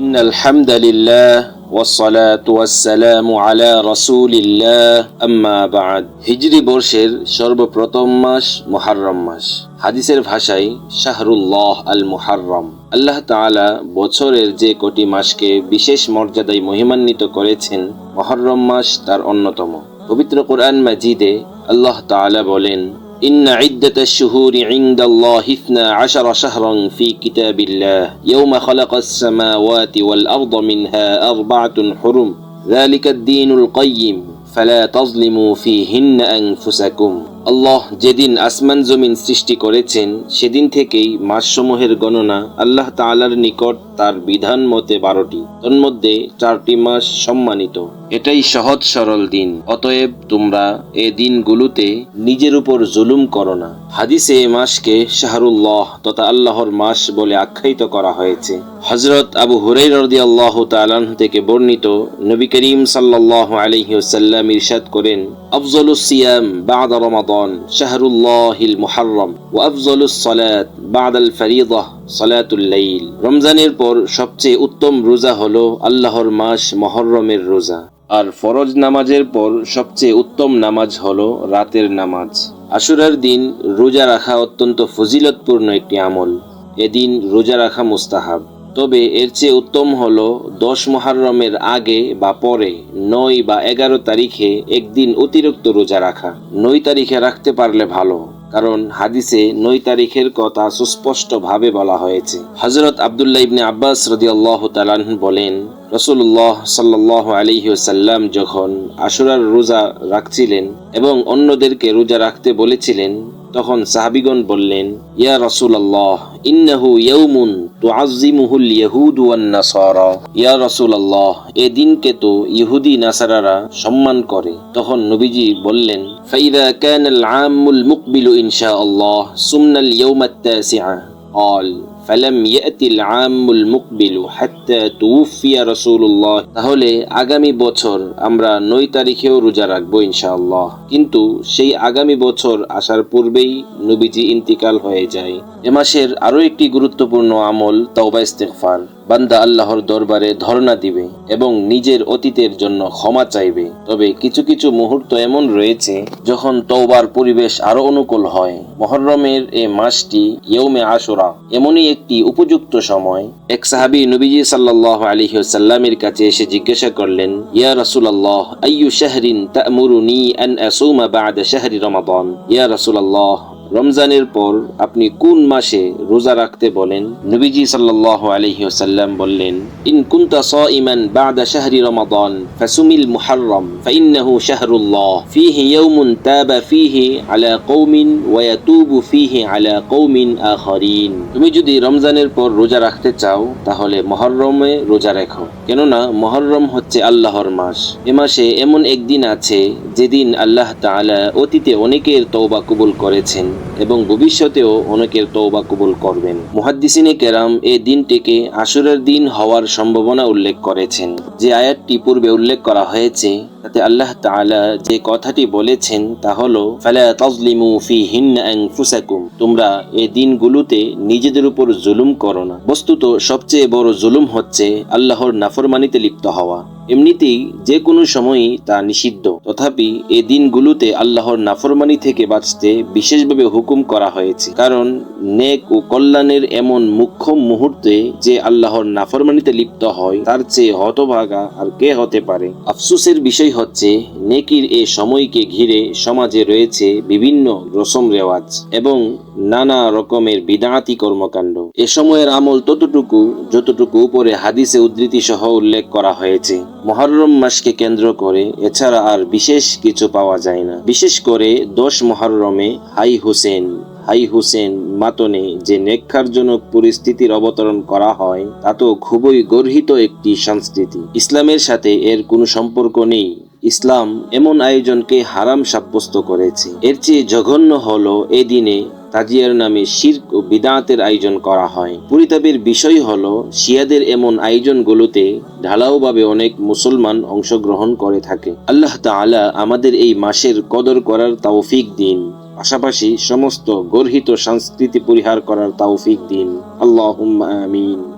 إن الحمد لله والصلاة والسلام على رسول الله أما بعد হিজরি বর্ষের সর্বপ্রথম মাস মুহাররম মাস হাদিসের ভাষায় শাহরুল্লাহ আল মুহাররম আল্লাহ তাআলা বছরের যে কোটি মাসকে বিশেষ মর্যাদায় মহিমান্বিত করেছেন মুহররম মাস তার অন্যতম পবিত্র কোরআন মাজিদে আল্লাহ তাআলা বলেন إن عدة الشهور عند الله اثنا عشر شهرا في كتاب الله يوم خلق السماوات والأرض منها أربعة حرم ذلك الدين القيم فلا تظلموا فيهن أنفسكم আল্লাহ যেদিন আসমান জমিন সৃষ্টি করেছেন, সেদিন থেকেই মাসসমূহের গণনা আল্লাহ তাআলার নিকট তার বিধান মতে বারোটি। তন্মধ্যে চারটি মাস সম্মানিত। এটাই সহজ সরল দিন। অতএব তোমরা এ দিনগুলোতে নিজের উপর জুলুম করো না। হাদিসে এ মাসকে শাহরুল্লাহ তথা আল্লাহর মাস বলে আখ্যায়িত করা হয়েছে। হজরত আবু হুরাই রদি আল্লাহ তালান থেকে বর্ণিত নবী করিম সাল্লাহ আলহি ওসাল্লাম ইরশাদ করেন আফজল সিয়াম বাদ রমাদন শাহরুল্লাহিল মুহাররম ও আফজলুস সালাত বাদ আল ফরিদাহ সালাতুল্লাইল রমজানের পর সবচেয়ে উত্তম রোজা হলো আল্লাহর মাস মহররমের রোজা। আর ফরজ নামাজের পর সবচেয়ে উত্তম নামাজ হলো রাতের নামাজ। আশুরার দিন রোজা রাখা অত্যন্ত ফজিলতপূর্ণ একটি আমল। এদিন রোজা রাখা মুস্তাহাব। তবে এর চেয়ে উত্তম হলো দশ মহারমের আগে বা পরে, নয় বা এগারো তারিখে একদিন অতিরিক্ত রোজা রাখা। নয় তারিখে রাখতে পারলে ভালো, কারণ হাদিসে নয় তারিখের কথা সুস্পষ্টভাবে বলা হয়েছে। হজরত আবদুল্লাহ ইবনে আব্বাস রদি আল্লাহ তালাহ বলেন রসুল্লাহ সাল্লাহ আলিহাসাল্লাম যখন আশুরার রোজা রাখছিলেন এবং অন্যদেরকে রোজা রাখতে বলেছিলেন তখন সাহাবিগণ বললেন ইয়া রসুল আল্লাহ ইন্নাহু ইয়াউমুন তুআজ্জিমুহুল ইয়াহুদ ওয়ান নাসারা ইয়া রসুল আল্লাহ এ দিনকে তো ইহুদি নাসারারা সম্মান করে তখন নবীজি বললেন ফাইদা কানাল আমুল মুকবিলু ইনশাআল্লাহ সুমনাল ইয়াউমাত তাসিআ قال فلم يأتي তাহলে আগামী বছর আমরা নয় তারিখেও রোজা রাখব ইনশাআল্লাহ। কিন্তু সেই আগামী বছর আসার পূর্বেই নবীজি ইন্তিকাল হয়ে যায়। এ মাসের আরও একটি গুরুত্বপূর্ণ আমল তওবা ইস্তেকফার বান্দা আল্লাহর দরবারে ধর্ণা দিবে এবং নিজের অতীতের জন্য ক্ষমা চাইবে। তবে কিছু কিছু মুহূর্ত এমন রয়েছে যখন তৌবার পরিবেশ আরও অনুকূল হয়। মহরমের এ মাসটি ইয়ৌমে আশুরা এমনই একটি উপযুক্ত সময় এক সাহাবি নবীজি সাল্লাহ আলিহাসাল্লামের কাছে এসে জিজ্ঞাসা করলেন ইয়া রাসূলুল্লাহ আইয়ু শাহরিন তা'মুরুনি আন আসুমা বা'দা শাহরি রমাদান ইয়া রাসূলুল্লাহ রমজানের পর আপনি কোন মাসে রোজা রাখতে বলেন? নবীজি সাল্লাহ আলহি ওসাল্লাম বললেন, ইন কুন্তা সাইমান বাদা শাহরি রমাদান, ফাসুমিল মুহাররম, ফাইন্নাহু শাহরুল্লাহ, ফিহি ইয়াউমুন তাবা ফিহি আলা কওমিন ওয়া ইয়াতুবু ফিহি আলা কওমিন আখারিন। তুমি যদি রমজানের পর রোজা রাখতে চাও, তাহলে মহররমে রোজা রেখো। কেননা মহররম হচ্ছে আল্লাহর মাস। এ মাসে এমন একদিন আছে, যেদিন আল্লাহ তাআলা অতীতে অনেকের তওবা কবুল করেছেন। এবং ভবিষ্যতেও অনেকের তৌবা কবুল করবেন। মুহাদ্দিসিনে কেরাম এই দিনটিকে আসরের দিন হওয়ার সম্ভাবনা উল্লেখ করেছেন। যে আয়াতটি পূর্বে উল্লেখ করা হয়েছে, তাতে আল্লাহ তাআলা যে কথাটি বলেছেন তা হলো, ফালা তাজলিমু ফি আনফুসাকুম। তোমরা এই দিনগুলোতে নিজেদের উপর জুলুম করো না। বস্তুত সবচেয়ে বড় জুলুম হচ্ছে আল্লাহর নাফরমানিতে লিপ্ত হওয়া। এমনিতেই যে কোনো সময়ই তা নিষিদ্ধ। তথাপি এ দিনগুলোতে আল্লাহর নাফরমানি থেকে বাঁচতে বিশেষভাবে হুকুম করা হয়েছে। কারণ নেক ও কল্যাণের এমন মুখ্য মুহূর্তে যে আল্লাহর নাফরমানিতে লিপ্ত হয়, তার চেয়ে হতভাগা আর কে হতে পারে? আফসোসের বিষয় হচ্ছে, নেকির এ সময়কে ঘিরে সমাজে রয়েছে বিভিন্ন রসম রেওয়াজ এবং নানা রকমের বিদাতি কর্মকাণ্ড। এ সময়ের আমল ততটুকু, যতটুকু উপরে হাদিসে উদ্ধৃতি সহ উল্লেখ করা হয়েছে। মহরম মাসকে কেন্দ্র করে এছাড়া আর বিশেষ কিছু পাওয়া যায় না। বিশেষ করে দশ মহরমে হাই হুসেন হাই হুসেন মাতনে যে নেক্ষারজনক পরিস্থিতির অবতরণ করা হয় তা তো খুবই গর্হিত একটি সংস্কৃতি। ইসলামের সাথে এর কোনো সম্পর্ক নেই। ইসলাম এমন আয়োজনকে হারাম সাব্যস্ত করেছে। এর চেয়ে জঘন্য হলো এই দিনে তাজিয়ার নামে শির্ক ও বিদাতের আয়োজন করা হয়। পরিতাপের বিষয় হল, শিয়াদের এমন আয়োজনগুলোতে ঢালাওভাবে অনেক মুসলমান অংশগ্রহণ করে থাকে। আল্লাহ তাআলা আমাদের এই মাসের কদর করার তৌফিক দিন। পাশাপাশি সমস্ত গর্হিত সংস্কৃতি পরিহার করার তৌফিক দিন। আল্লাহুম্মা আমিন।